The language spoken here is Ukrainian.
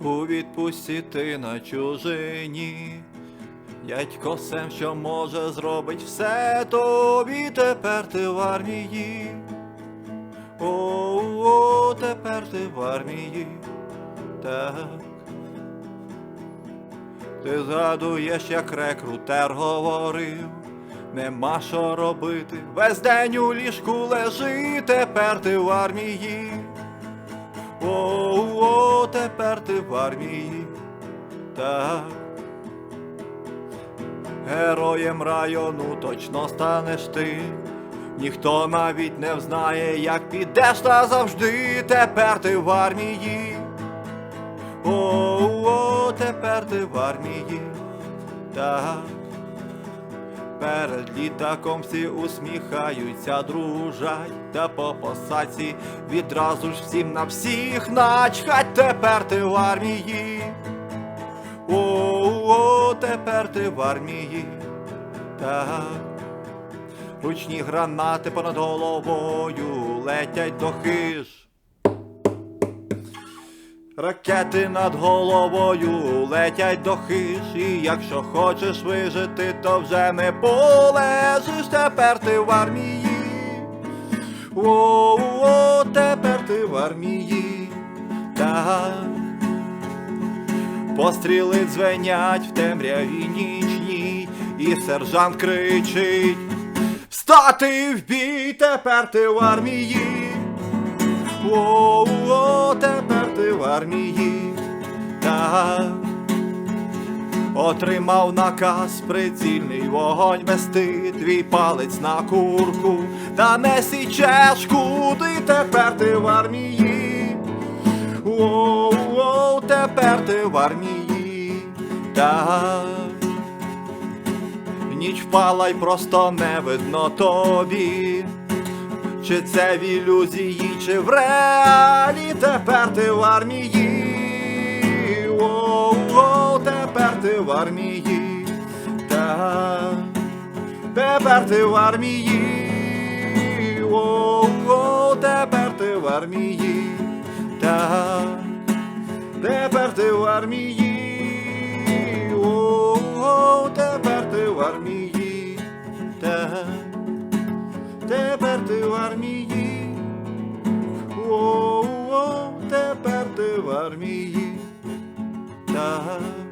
У відпустці ти на чужині. Дядько Сем, що може зробить все тобі, тепер ти в армії. О, о, тепер ти в армії. Так. Ти згадуєш, як рекрутер говорив, нема що робити, весь день у ліжку лежи, тепер ти в армії. О, о, тепер в армії. Так. Героєм району точно станеш ти. Ніхто навіть не взнає, як підеш та завжди, тепер ти в армії. О, о, тепер ти в армії. Так. Перед літаком всі усміхаються, дружать, та по посадці відразу ж всім на всіх начхать, тепер ти в армії. О, о, тепер ти в армії. Так. Ручні гранати понад головою летять до хиж. Ракети над головою летять до хиж, і якщо хочеш вижити, то вже не полежиш, тепер ти в армії. О, о, тепер ти в армії. Так. Постріли дзвенять в темряві нічній, і сержант кричить Стати в бій, тепер ти в армії. О, о, тепер армії. Отримав наказ прицільний вогонь вести твій палець на курку, та не січеш куди, тепер ти в армії. О, о, тепер ти в армії. Так. Ніч впала й просто не видно тобі. Чи це в ілюзії, чи в реалі, тепер ти в армії. О, о, тепер ти в армії. Так. Тепер ти в армії. О, о, тепер ти в армії. Так. Тепер ти в армії. О, о, тепер ти в армії. Так. Тепер ти в армії. dormir, dormir.